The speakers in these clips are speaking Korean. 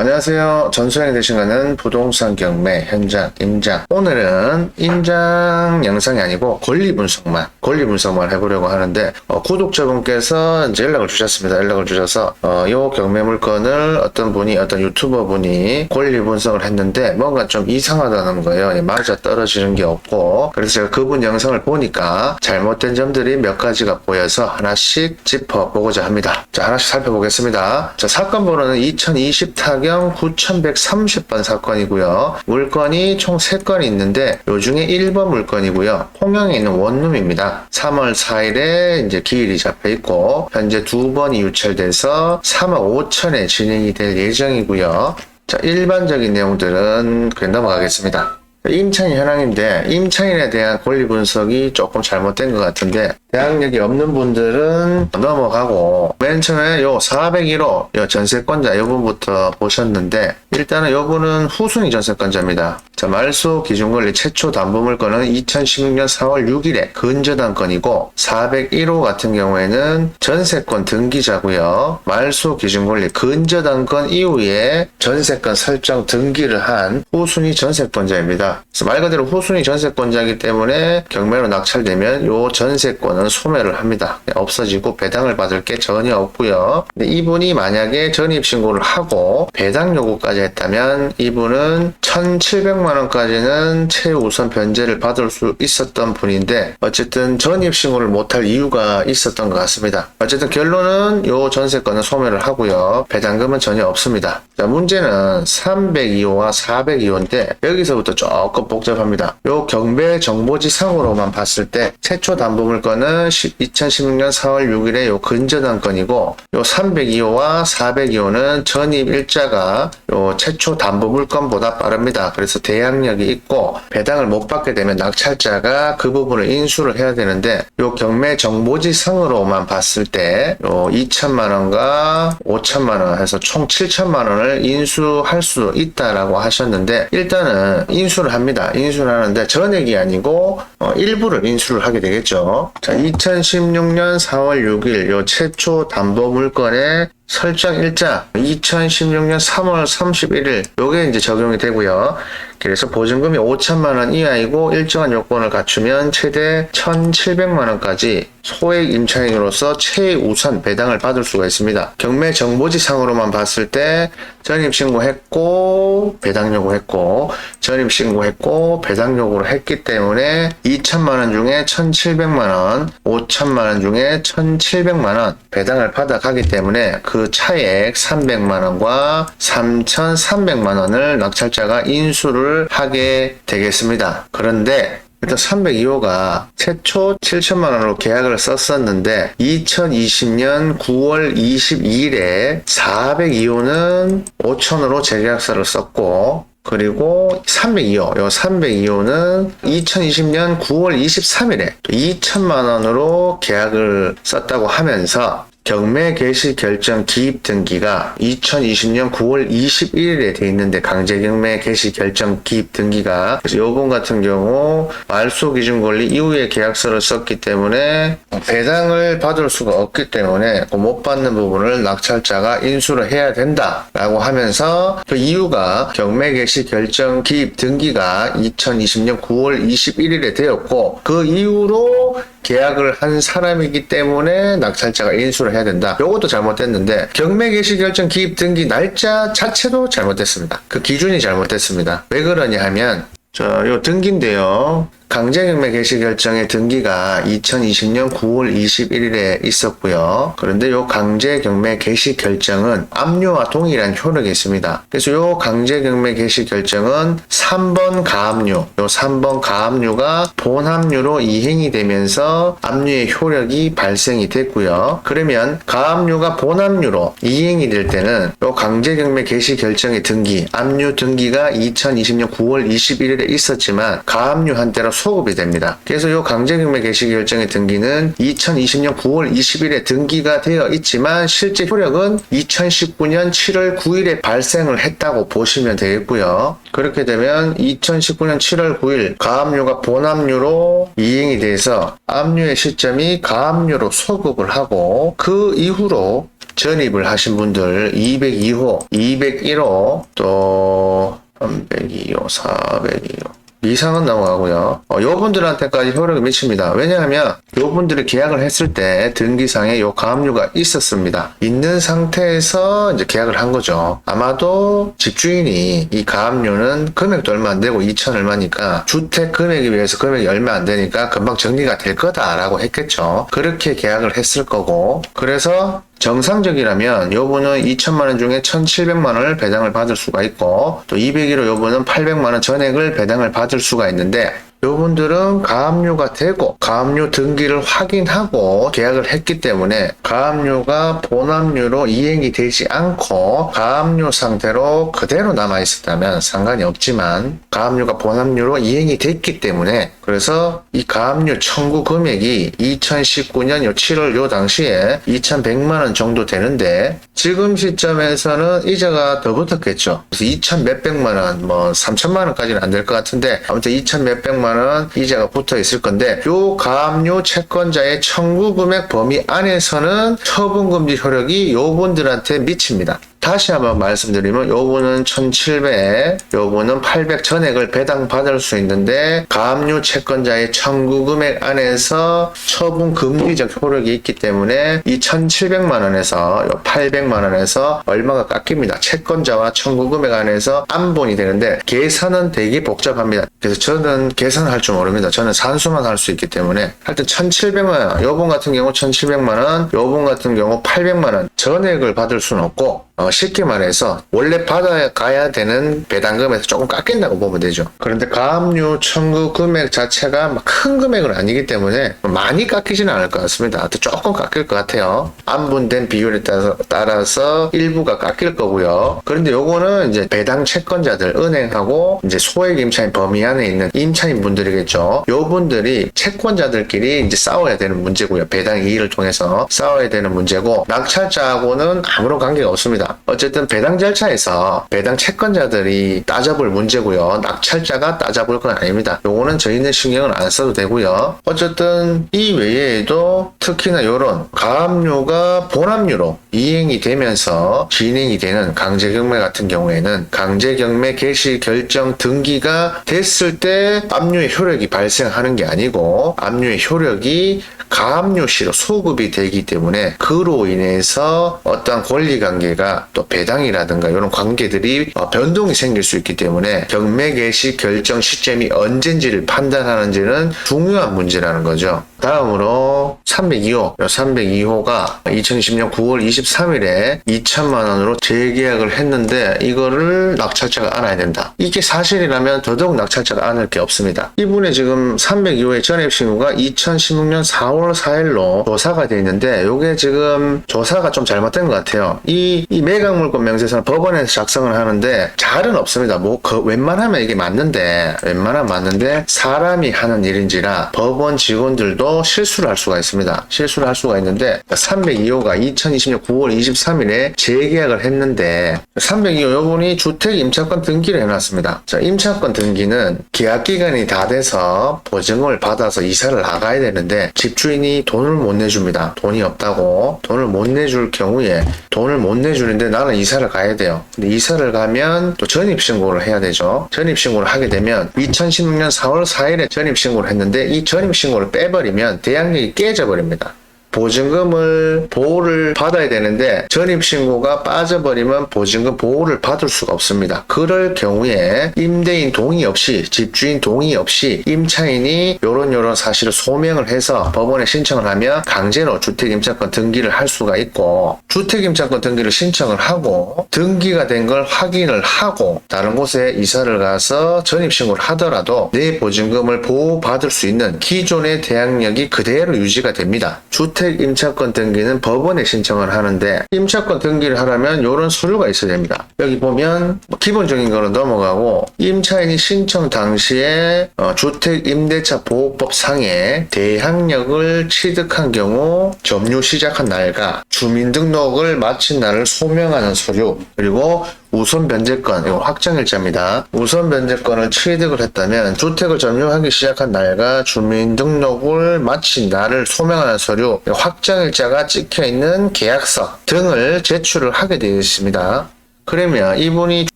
안녕하세요. 전수행이 되신가는 부동산 경매 현장 임장. 오늘은 임장 영상이 아니고 권리 분석만, 권리 분석만 해보려고 하는데, 어, 구독자분께서 이제 연락을 주셨습니다. 연락을 주셔서, 어, 요 경매 물건을 어떤 분이, 어떤 유튜버 분이 권리 분석을 했는데, 뭔가 좀 이상하다는 거예요. 예, 맞아 떨어지는 게 없고. 그래서 제가 그분 영상을 보니까 잘못된 점들이 몇 가지가 보여서 하나씩 짚어보고자 합니다. 자, 하나씩 살펴보겠습니다. 자, 사건 번호는 2020 타경 9130번 사건이고요. 물건이 총 3건이 있는데 요 중에 1번 물건이고요. 통영에 있는 원룸입니다. 3월 4일에 이제 기일이 잡혀 있고 현재 두 번이 유찰돼서 3억 5천에 진행이 될 예정이고요. 자, 일반적인 내용들은 그냥 넘어가겠습니다. 임차인 현황인데 임차인에 대한 권리 분석이 조금 잘못된 것 같은데 대항력이 없는 분들은 넘어가고 맨 처음에 요 401호 요 전세권자 요 분부터 보셨는데 일단은 요 분은 후순위 전세권자입니다. 자 말소 기준권리 최초 담보물건은 2016년 4월 6일에 근저당권이고 401호 같은 경우에는 전세권 등기자고요. 말소 기준권리 근저당권 이후에 전세권 설정 등기를 한 후순위 전세권자입니다. 말 그대로 후순위 전세권자이기 때문에 경매로 낙찰되면 요 전세권 은 소멸을 합니다. 없어지고 배당을 받을 게 전혀 없고요. 이분이 만약에 전입신고를 하고 배당 요구까지 했다면 이분은 1,700만 원까지는 최우선 변제를 받을 수 있었던 분인데 어쨌든 전입신고를 못할 이유가 있었던 것 같습니다. 어쨌든 결론은 요 전세권은 소멸을 하고요. 배당금은 전혀 없습니다. 자, 문제는 302호와 402호인데 여기서부터 조금 복잡합니다. 요 경배 정보지상으로만 봤을 때 최초 담보물건은 2016년 4월 6일에 요 근저당권이고 요 302호와 402호는 전입 일자가 요 최초 담보 물건보다 빠릅니다. 그래서 대항력이 있고 배당을 못 받게 되면 낙찰자가 그 부분을 인수를 해야 되는데 요 경매 정보지상으로만 봤을 때 요 2천만 원과 5천만 원 해서 총 7천만 원을 인수할 수 있다라고 하셨는데 일단은 인수를 합니다. 인수를 하는데 전액이 아니고 어, 일부를 인수를 하게 되겠죠. 자, 2016년 4월 6일 요 최초 담보 물건의 설정 일자 2016년 3월 31일 요게 이제 적용이 되고요. 그래서 보증금이 5천만 원 이하이고 일정한 요건을 갖추면 최대 1,700만 원까지 소액 임차인으로서 최우선 배당을 받을 수가 있습니다. 경매 정보지상으로만 봤을 때 전입 신고했고 배당 요구했고 전입 신고했고 배당 요구를 했기 때문에 2천만 원 중에 1,700만 원, 5천만 원 중에 1,700만 원 배당을 받아가기 때문에 그 차액 300만 원과 3,300만 원을 낙찰자가 인수를 하게 되겠습니다. 그런데 일단 302호가 최초 7천만 원으로 계약을 썼었는데 2020년 9월 22일에 402호는 5천으로 재계약서를 썼고 그리고 302호, 요 302호는 2020년 9월 23일에 2천만 원으로 계약을 썼다고 하면서 경매 개시 결정 기입 등기가 2020년 9월 21일에 돼 있는데 강제 경매 개시 결정 기입 등기가 요번 같은 경우 말소 기준 권리 이후에 계약서를 썼기 때문에 배당을 받을 수가 없기 때문에 그못 받는 부분을 낙찰자가 인수를 해야 된다라고 하면서 그 이유가 경매 개시 결정 기입 등기가 2020년 9월 21일에 되었고 그 이후로 계약을 한 사람이기 때문에 낙찰자가 인수를 해야 된다. 요것도 잘못됐는데 경매 개시 결정 기입 등기 날짜 자체도 잘못됐습니다. 그 기준이 잘못됐습니다. 왜 그러냐 하면 자, 요 등기인데요. 강제경매 개시 결정의 등기가 2020년 9월 21일에 있었고요. 그런데 요 강제경매 개시 결정은 압류와 동일한 효력이 있습니다. 그래서 요 강제경매 개시 결정은 3번 가압류, 요 3번 가압류가 본압류로 이행이 되면서 압류의 효력이 발생이 됐고요. 그러면 가압류가 본압류로 이행이 될 때는 요 강제경매 개시 결정의 등기, 압류 등기가 2020년 9월 21일에 있었지만 가압류 한때로 소급이 됩니다. 그래서 요 강제경매 개시 결정의 등기는 2020년 9월 20일에 등기가 되어 있지만 실제 효력은 2019년 7월 9일에 발생을 했다고 보시면 되겠고요. 그렇게 되면 2019년 7월 9일 가압류가 본압류로 이행이 돼서 압류의 시점이 가압류로 소급을 하고 그 이후로 전입을 하신 분들 202호, 201호, 또 302호, 402호. 이상은 넘어가고요. 어, 요분들한테까지 효력이 미칩니다. 왜냐하면 요분들이 계약을 했을 때 등기상에 요 가압류가 있었습니다. 있는 상태에서 이제 계약을 한 거죠. 아마도 집주인이 이 가압류는 금액도 얼마 안 되고 2천 얼마니까 주택 금액에 비해서 금액이 얼마 안 되니까 금방 정리가 될 거다라고 했겠죠. 그렇게 계약을 했을 거고 그래서 정상적이라면 요분은 2천만 원 중에 1,700만 원을 배당을 받을 수가 있고 또 201호 요분은 800만 원 전액을 배당을 받을 수가 있는데 요분들은 가압류가 되고 가압류 등기를 확인하고 계약을 했기 때문에 가압류가 본압류로 이행이 되지 않고 가압류 상태로 그대로 남아 있었다면 상관이 없지만 가압류가 본압류로 이행이 됐기 때문에 그래서 이 가압류 청구 금액이 2019년 요 7월 요 당시에 2,100만 원 정도 되는데 지금 시점에서는 이자가 더 붙었겠죠. 그래서 2천 몇백만 원, 뭐 3천만 원까지는 안 될 것 같은데 아무튼 2천 몇백만 원 이자가 붙어 있을 건데 요 가압류 채권자의 청구 금액 범위 안에서는 처분 금지 효력이 요 분들한테 미칩니다. 다시 한번 말씀드리면 요분은 1700, 요분은 800 전액을 배당받을 수 있는데 가압류 채권자의 청구 금액 안에서 처분 금지적 효력이 있기 때문에 이 1700만 원에서 요 800만 원에서 얼마가 깎입니다. 채권자와 청구 금액 안에서 안본이 되는데 계산은 되게 복잡합니다. 그래서 저는 계산할 줄 모릅니다. 저는 산수만 할 수 있기 때문에 하여튼 1700만 원, 요분 같은 경우 1700만 원, 요분 같은 경우 800만 원 전액을 받을 수는 없고 어, 쉽게 말해서 원래 받아가야 되는 배당금에서 조금 깎인다고 보면 되죠. 그런데 가압류 청구 금액 자체가 막큰 금액은 아니기 때문에 많이 깎이지는 않을 것 같습니다. 조금 깎일 것 같아요. 안분된 비율에 따라서, 따라서 일부가 깎일 거고요. 그런데 요거는 이제 배당 채권자들, 은행하고 이제 소액 임차인 범위 안에 있는 임차인 분들이겠죠. 요 분들이 채권자들끼리 이제 싸워야 되는 문제고요. 배당 이의를 통해서 싸워야 되는 문제고 낙찰자하고는 아무런 관계가 없습니다. 어쨌든 배당 절차에서 배당 채권자들이 따져볼 문제고요. 낙찰자가 따져볼 건 아닙니다. 요거는 저희는 신경을 안 써도 되고요. 어쨌든 이 외에도 특히나 요런 가압류가 본압류로 이행이 되면서 진행이 되는 강제경매 같은 경우에는 강제경매 개시 결정 등기가 됐을 때 압류의 효력이 발생하는 게 아니고 압류의 효력이 가압류시로 소급이 되기 때문에 그로 인해서 어떠한 권리 관계가 또 배당이라든가 이런 관계들이 어, 변동이 생길 수 있기 때문에 경매 개시 결정 시점이 언젠지를 판단하는지는 중요한 문제라는 거죠. 다음으로 302호, 302호가 2020년 9월 23일에 2천만 원으로 재계약을 했는데 이거를 낙찰자가 알아야 된다. 이게 사실이라면 더더욱 낙찰자가 안을 게 없습니다. 이분의 지금 302호의 전입 신고가 2016년 4월 4일로 조사가 돼 있는데 이게 지금 조사가 좀 잘못된 것 같아요. 이, 이 매각물권 명세서는 법원에서 작성을 하는데 잘은 없습니다. 뭐 그 웬만하면 이게 맞는데 웬만하면 맞는데 사람이 하는 일인지라 법원 직원들도 실수를 할 수가 있습니다. 실수를 할 수가 있는데 302호가 2020년 9월 23일에 재계약을 했는데 302호 요분이 주택 임차권 등기를 해놨습니다. 자, 임차권 등기는 계약 기간이 다 돼서 보증금을 받아서 이사를 나가야 되는데 집주인이 돈을 못 내줍니다. 돈이 없다고 돈을 못 내줄 경우에 돈을 못 내주는데 나는 이사를 가야 돼요. 근데 이사를 가면 또 전입신고를 해야 되죠. 전입신고를 하게 되면 2016년 4월 4일에 전입신고를 했는데 이 전입신고를 빼버리면 대항력이 깨져 버립니다. 보증금을 보호를 받아야 되는데 전입신고가 빠져버리면 보증금 보호를 받을 수가 없습니다. 그럴 경우에 임대인 동의 없이 집주인 동의 없이 임차인이 요런 요런 사실을 소명을 해서 법원에 신청을 하면 강제로 주택임차권 등기를 할 수가 있고 주택임차권 등기를 신청을 하고 등기가 된 걸 확인을 하고 다른 곳에 이사를 가서 전입신고를 하더라도 내 보증금을 보호받을 수 있는 기존의 대항력이 그대로 유지가 됩니다. 주택 임차권 등기는 법원에 신청을 하는데 임차권 등기를 하려면 이런 서류가 있어야 됩니다. 여기 보면 뭐 기본적인 거는 넘어가고 임차인이 신청 당시에 어, 주택 임대차 보호법 상에 대항력을 취득한 경우 점유 시작한 날과 주민등록을 마친 날을 소명하는 서류 그리고 우선 변제권, 이거 확정일자입니다. 우선 변제권을 취득을 했다면 주택을 점유하기 시작한 날과 주민등록을 마친 날을 소명하는 서류, 확정일자가 찍혀 있는 계약서 등을 제출을 하게 되어 있습니다. 그러면 이분이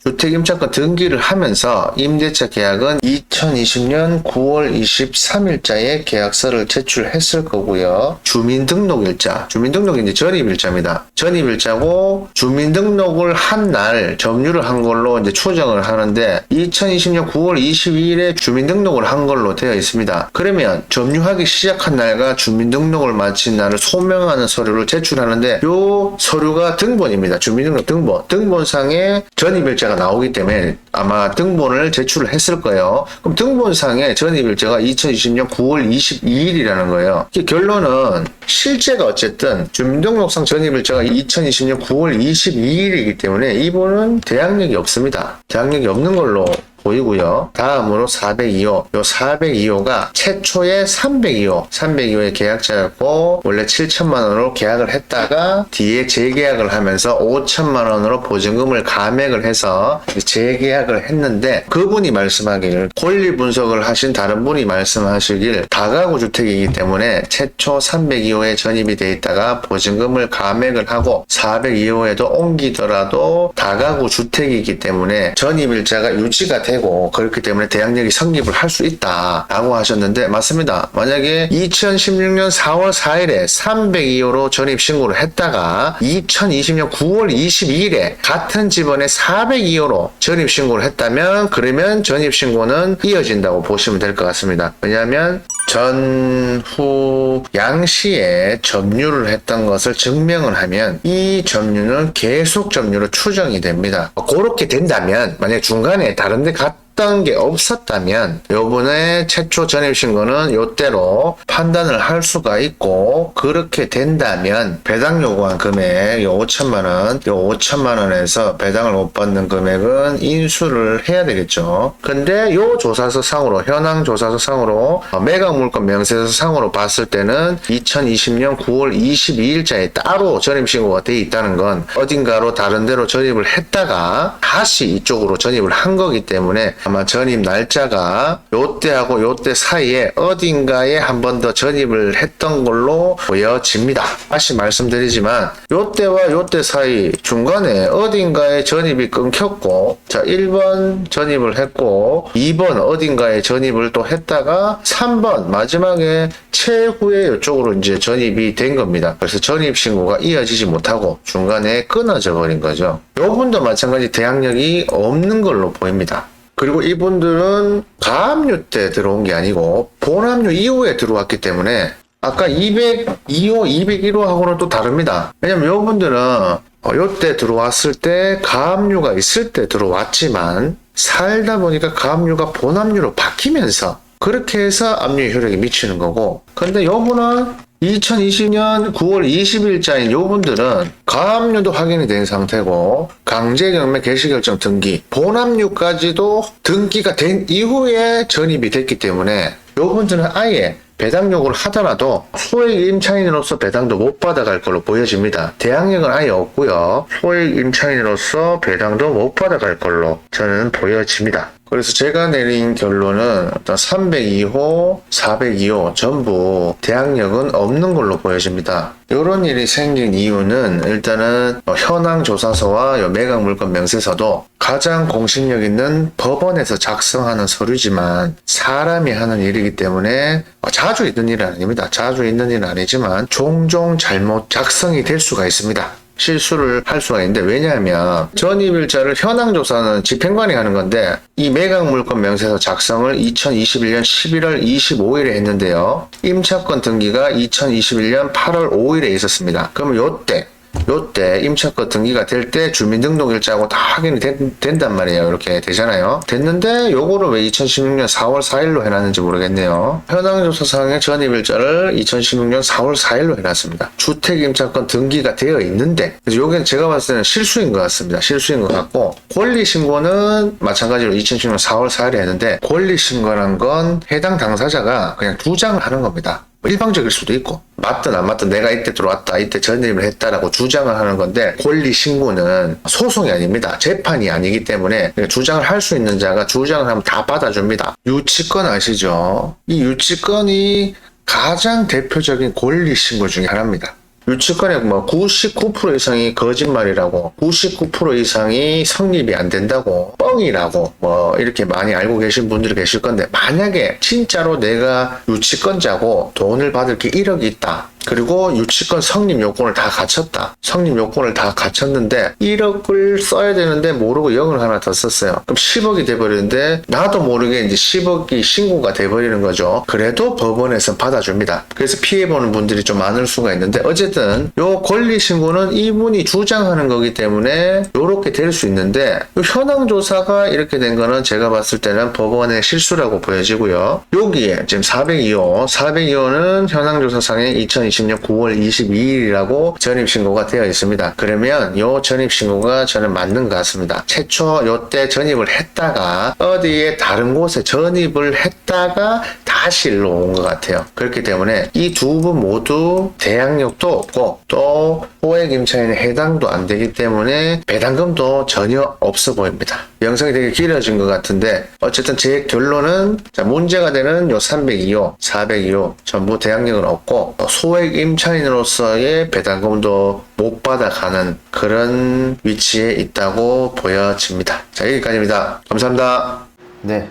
주택임차권 등기를 하면서 임대차 계약은 2020년 9월 23일자에 계약서를 제출했을 거고요. 주민등록일자, 주민등록이 이제 전입일자입니다. 전입일자고 주민등록을 한 날 점유를 한 걸로 이제 추정을 하는데 2020년 9월 22일에 주민등록을 한 걸로 되어 있습니다. 그러면 점유하기 시작한 날과 주민등록을 마친 날을 소명하는 서류를 제출하는데 요 서류가 등본입니다. 주민등록 등본. 등본상 에 전입일자가 나오기 때문에 아마 등본을 제출을 했을 거예요. 그럼 등본상에 전입일자가 2020년 9월 22일이라는 거예요. 결론은 실제가 어쨌든 주민등록상 전입일자가 2020년 9월 22일이기 때문에 이분은 대항력이 없습니다. 대항력이 없는 걸로 보이고요. 다음으로 402호. 요 402호가 최초의 302호. 302호의 계약자였고 원래 7천만 원으로 계약을 했다가 뒤에 재계약을 하면서 5천만 원으로 보증금을 감액을 해서 재계약을 했는데 그분이 말씀하길 권리 분석을 하신 다른 분이 말씀하시길 다가구 주택이기 때문에 최초 302호에 전입이 돼 있다가 보증금을 감액을 하고 402호에도 옮기더라도 다가구 주택이기 때문에 전입일자가 유지가 되고 그렇기 때문에 대항력이 성립을 할 수 있다라고 하셨는데 맞습니다. 만약에 2016년 4월 4일에 302호로 전입 신고를 했다가 2020년 9월 22일에 같은 집원에 402호로 전입 신고를 했다면 그러면 전입 신고는 이어진다고 보시면 될 것 같습니다. 왜냐하면 전후 양시에 점유를 했던 것을 증명을 하면 이 점유는 계속 점유로 추정이 됩니다. 그렇게 된다면 만약 중간에 다른 데 갔 던 게 없었다면 요번에 최초 전입 신고는 요때로 판단을 할 수가 있고 그렇게 된다면 배당 요구한 금액 요 5천만 원, 요 5천만 원에서 배당을 못 받는 금액은 인수를 해야 되겠죠. 근데 요 조사서 상으로 현황 조사서 상으로 어, 매각 물건 명세서 상으로 봤을 때는 2020년 9월 22일자에 따로 전입 신고가 돼 있다는 건 어딘가로 다른 데로 전입을 했다가 다시 이쪽으로 전입을 한 거기 때문에 아마 전입 날짜가 요때하고 요때 사이에 어딘가에 한 번 더 전입을 했던 걸로 보여집니다. 다시 말씀드리지만 요때와 요때 사이 중간에 어딘가에 전입이 끊겼고 자 1번 전입을 했고 2번 어딘가에 전입을 또 했다가 3번 마지막에 최후에 이쪽으로 이제 전입이 된 겁니다. 그래서 전입 신고가 이어지지 못하고 중간에 끊어져 버린 거죠. 요 분도 마찬가지 대항력이 없는 걸로 보입니다. 그리고 이분들은 가압류 때 들어온 게 아니고 본압류 이후에 들어왔기 때문에 아까 202호, 201호하고는 또 다릅니다. 왜냐면 이분들은 어, 요때 들어왔을 때 가압류가 있을 때 들어왔지만 살다 보니까 가압류가 본압류로 바뀌면서 그렇게 해서 압류 효력이 미치는 거고 근데 요분은 2020년 9월 20일자인 요 분들은 가압류도 확인이 된 상태고 강제경매 개시결정 등기 본압류까지도 등기가 된 이후에 전입이 됐기 때문에 요 분들은 아예 배당 요구를 하더라도 소액 임차인으로서 배당도 못 받아갈 걸로 보여집니다. 대항력은 아예 없고요. 소액 임차인으로서 배당도 못 받아갈 걸로 저는 보여집니다. 그래서 제가 내린 결론은 어떤 302호, 402호 전부 대항력은 없는 걸로 보여집니다. 이런 일이 생긴 이유는 일단은 어, 현황 조사서와 요 매각 물건 명세서도 가장 공신력 있는 법원에서 작성하는 서류지만 사람이 하는 일이기 때문에 어, 자주 있는 일은 아닙니다. 자주 있는 일은 아니지만 종종 잘못 작성이 될 수가 있습니다. 실수를 할 수가 있는데 왜냐하면 전입일자를 현황조사는 집행관이 하는 건데 이 매각 물건 명세서 작성을 2021년 11월 25일에 했는데요. 임차권 등기가 2021년 8월 5일에 있었습니다. 그러면 요때 요때 임차권 등기가 될 때 주민등록일자하고 다 확인이 된, 된단 말이에요. 이렇게 되잖아요. 됐는데 요거를 왜 2016년 4월 4일로 해놨는지 모르겠네요. 현황조사상의 전입일자를 2016년 4월 4일로 해놨습니다. 주택임차권 등기가 되어 있는데 그래서 요게 제가 봤을 때는 실수인 것 같습니다. 실수인 것 같고 권리신고는 마찬가지로 2016년 4월 4일에 했는데 권리신고란 건 해당 당사자가 그냥 두 장을 하는 겁니다. 일방적일 수도 있고 맞든 안 맞든 내가 이때 들어왔다 이때 전입을 했다라고 주장을 하는 건데 권리 신고는 소송이 아닙니다. 재판이 아니기 때문에 주장을 할 수 있는 자가 주장을 하면 다 받아줍니다. 유치권 아시죠? 이 유치권이 가장 대표적인 권리 신고 중에 하나입니다 유치권의 뭐 99% 이상이 거짓말이라고 99% 이상이 성립이 안 된다고 뻥이라고 뭐 이렇게 많이 알고 계신 분들이 계실 건데 만약에 진짜로 내가 유치권자고 돈을 받을 게 1억이 있다 그리고 유치권 성립 요건을 다 갖췄다. 성립 요건을 다 갖췄는데 1억을 써야 되는데 모르고 0을 하나 더 썼어요. 그럼 10억이 돼버리는데 나도 모르게 이제 10억이 신고가 돼버리는 거죠. 그래도 법원에서 받아줍니다. 그래서 피해보는 분들이 좀 많을 수가 있는데 어쨌든 요 권리 신고는 이분이 주장하는 거기 때문에 요렇게 될 수 있는데 요 현황 조사가 이렇게 된 거는 제가 봤을 때는 법원의 실수라고 보여지고요. 여기에 지금 402호, 402호는 현황 조사상에 2020년 9월 22일이라고 전입 신고가 되어 있습니다. 그러면 요 전입 신고가 저는 맞는 것 같습니다. 최초 요때 전입을 했다가 어디에 다른 곳에 전입을 했다가 다시 일로 온 것 같아요. 그렇기 때문에 이 두 분 모두 대항력도 없고 또 호액 임차인에 해당도 안 되기 때문에 배당금도 전혀 없어 보입니다. 영상이 되게 길어진 것 같은데 어쨌든 제 결론은 자, 문제가 되는 요 302호, 402호 전부 대항력은 없고 또 소액 임차인으로서의 배당금도 못 받아가는 그런 위치에 있다고 보여집니다. 자 여기까지입니다. 감사합니다. 네.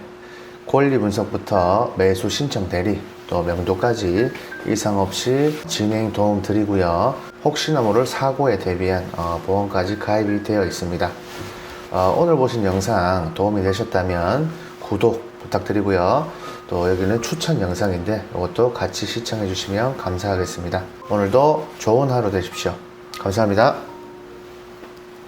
권리 분석부터 매수 신청 대리 또 명도까지 이상 없이 진행 도움 드리고요. 혹시나 모를 사고에 대비한 어, 보험까지 가입이 되어 있습니다. 어, 오늘 보신 영상 도움이 되셨다면 구독 부탁드리고요. 또 여기는 추천 영상인데 이것도 같이 시청해 주시면 감사하겠습니다. 오늘도 좋은 하루 되십시오. 감사합니다.